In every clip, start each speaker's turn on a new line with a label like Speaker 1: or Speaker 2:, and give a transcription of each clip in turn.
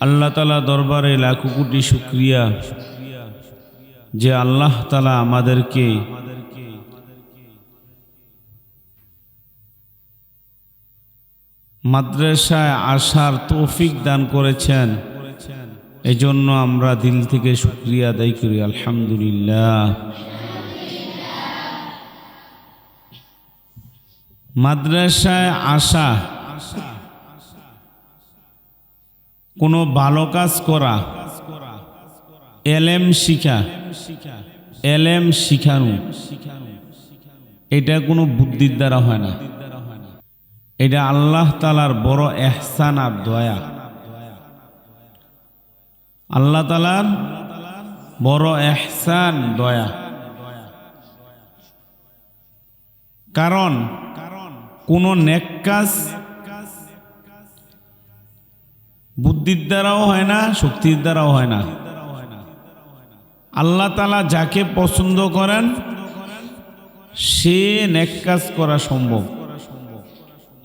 Speaker 1: আল্লাহ তালা দরবারে লাখো কোটি শুক্রিয়া যে আল্লাহ তালা আমাদেরকে মাদ্রাসায় আসার তৌফিক দান করেছেন। এই জন্য আমরা দিল থেকে শুক্রিয়া আদায় করি। আলহামদুলিল্লাহ। মাদ্রাসায় আসা কোনো ভালো কাজ করা, এলেম শিখা, এলেম শিখানো, এটা কোনো বুদ্ধির দ্বারা হয় না। এটা আল্লাহ তালার বড় এহসান আর দয়া। আল্লাহ তালার বড় এহসান, দয়া। কারণ কোন নেক কাজ বুদ্ধির দ্বারাও হয় না, শক্তির দ্বারাও হয় না। আল্লাহ তালা যাকে পছন্দ করেন, সে নেক কাজ করা সম্ভব।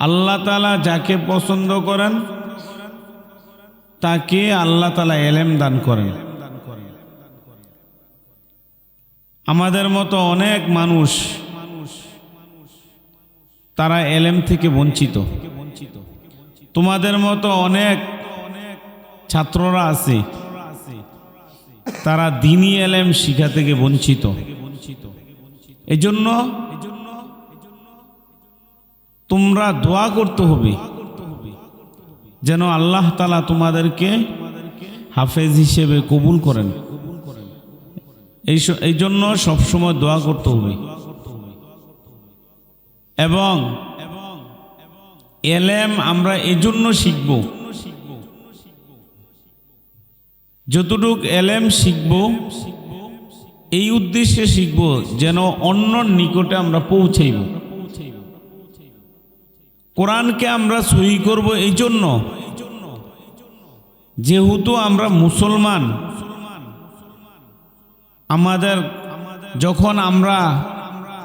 Speaker 1: আল্লাহ তালা যাকে পছন্দ করেন, তাকে আল্লাহ তালা এলেম দান করেন। আমাদের মতো অনেক মানুষ, তারা এলেম থেকে বঞ্চিত। তোমাদের মতো অনেক ছাত্ররা আছে, তারা দিনী এলেম শিখা থেকে বঞ্চিত। এই জন্য তোমরা দোয়া করতে হবে, যেন আল্লাহ তালা তোমাদেরকে হাফেজ হিসেবে কবুল করেন। এই এই জন্য সবসময় দোয়া করতে হবে। এবং এলেম আমরা এজন্য শিখব যতটুক এলেম শিখব, এই উদ্দেশ্যে শিখব যেন অন্যর নিকটে আমরা পৌঁছাইব। কোরআনকে আমরা সহি করব এই জন্য। যেহেতু আমরা মুসলমান, আমাদের যখন আমরা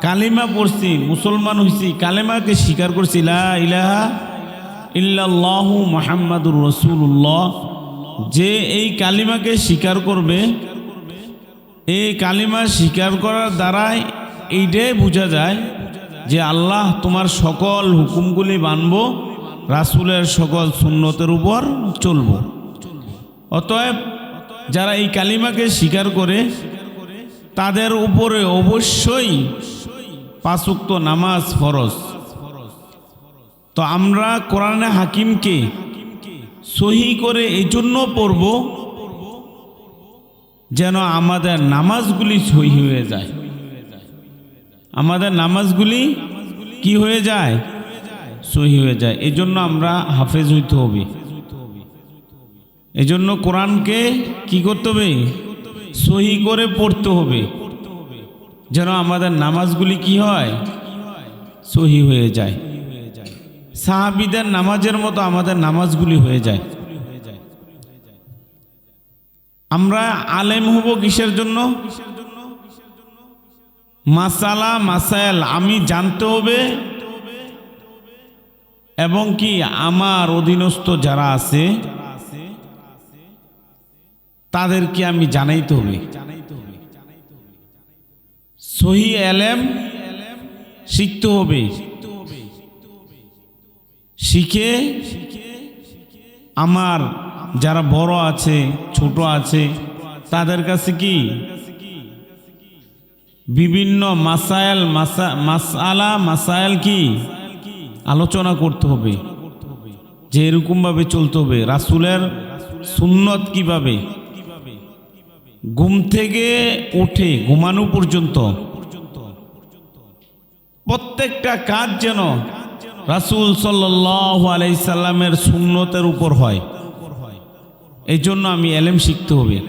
Speaker 1: কালিমা পড়ছি, মুসলমান হইছি, কালিমাকে স্বীকার করছি ইলাহা ইল্লাল্লাহু মুহাম্মাদুর রাসূলুল্লাহ। যে এই কালিমাকে স্বীকার করবে, এই কালিমা স্বীকার করার দ্বারাই এইটাই বোঝা যায় যে আল্লাহ তোমার সকল হুকুমগুলি মানব, রাসূলের সকল সুন্নতের উপর চলব। অতএব যারা এই কালিমাকে স্বীকার করে, তাদের উপরে অবশ্যই পাঁচুক্ত নামাজ ফরজ। তো আমরা কোরআনে হাকিমকে সহি করে এই জন্য পড়ব যেন আমাদের নামাজগুলি সহি হয়ে যায়। আমাদের নামাজগুলি কি হয়ে যায়? সহি হয়ে যায়। এই জন্য আমরা হাফেজ হইতে হবে। এই জন্য কোরআনকে কি করতে হবে? সহি করে পড়তে হবে। যেন আমাদের নামাজগুলি কি হয়? সহি হয়ে যায়। সাহাবিদের নামাজের মতো আমাদের নামাজগুলি হয়ে যায়। আমরা আলেম হব কিসের জন্য? মাসালা, মাসাইল, আমি জানতে হবে। এবং কি আমার অধীনস্থ যারা আছে, তাদেরকে আমি জানাইতে হবে। সহি এলেম শিখতে হবে। শিখে আমার যারা বড় আছে, ছোট আছে, তাদের কাছে কি? বিভিন্ন মাসাইল মাসা মাসালা মাসাইল কি? আলোচনা করতে হবে। যে এরকমভাবে চলতে হবে। রাসুলের সুন্নত কীভাবে? ঘুম থেকে উঠে, ঘুমানো পর্যন্ত। প্রত্যেকটা কাজ যেন রাসুল সাল্লাহ আলাইসাল্লামের সুন্নতের উপর হয়। এই জন্য আমি এলেম শিখতে হবে।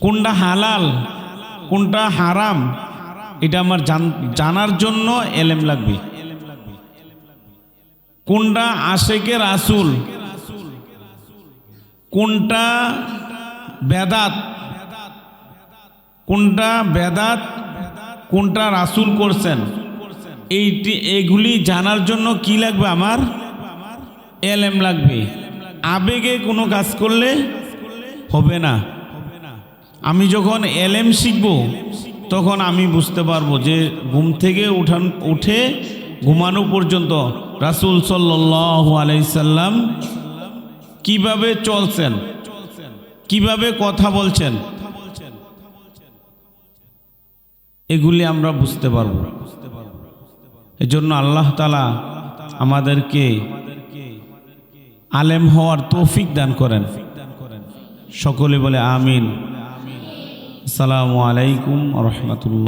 Speaker 1: কোনটা হালাল, কোনটা হারাম, এটা আমার জান- জানার জন্য এলেম লাগবে। কোনটা আশেকের আসুল কোনটা বেদাত কোনটা বেদাত, কোনটা রাসুল করছেন। এইটি এগুলি জানার জন্য কি লাগবে আমার? এলেম লাগবে। আবেগে কোনো কাজ করলে হবে না। আমি যখন এলেম শিখব, তখন আমি বুঝতে পারব যে ঘুম থেকে উঠান, উঠে ঘুমানো পর্যন্ত রাসুল সাল্লাহ আলাইসাল্লাম কীভাবে চলছেন? কীভাবে কথা বলছেন? এগুলি আমরা বুঝতে পারব। এজন্য আল্লাহ তালা আমাদেরকে আলেম হওয়ার তৌফিক দান করেন। সকলে বলে আমিন। আসসালামু আলাইকুম রহমতুল্লাহ।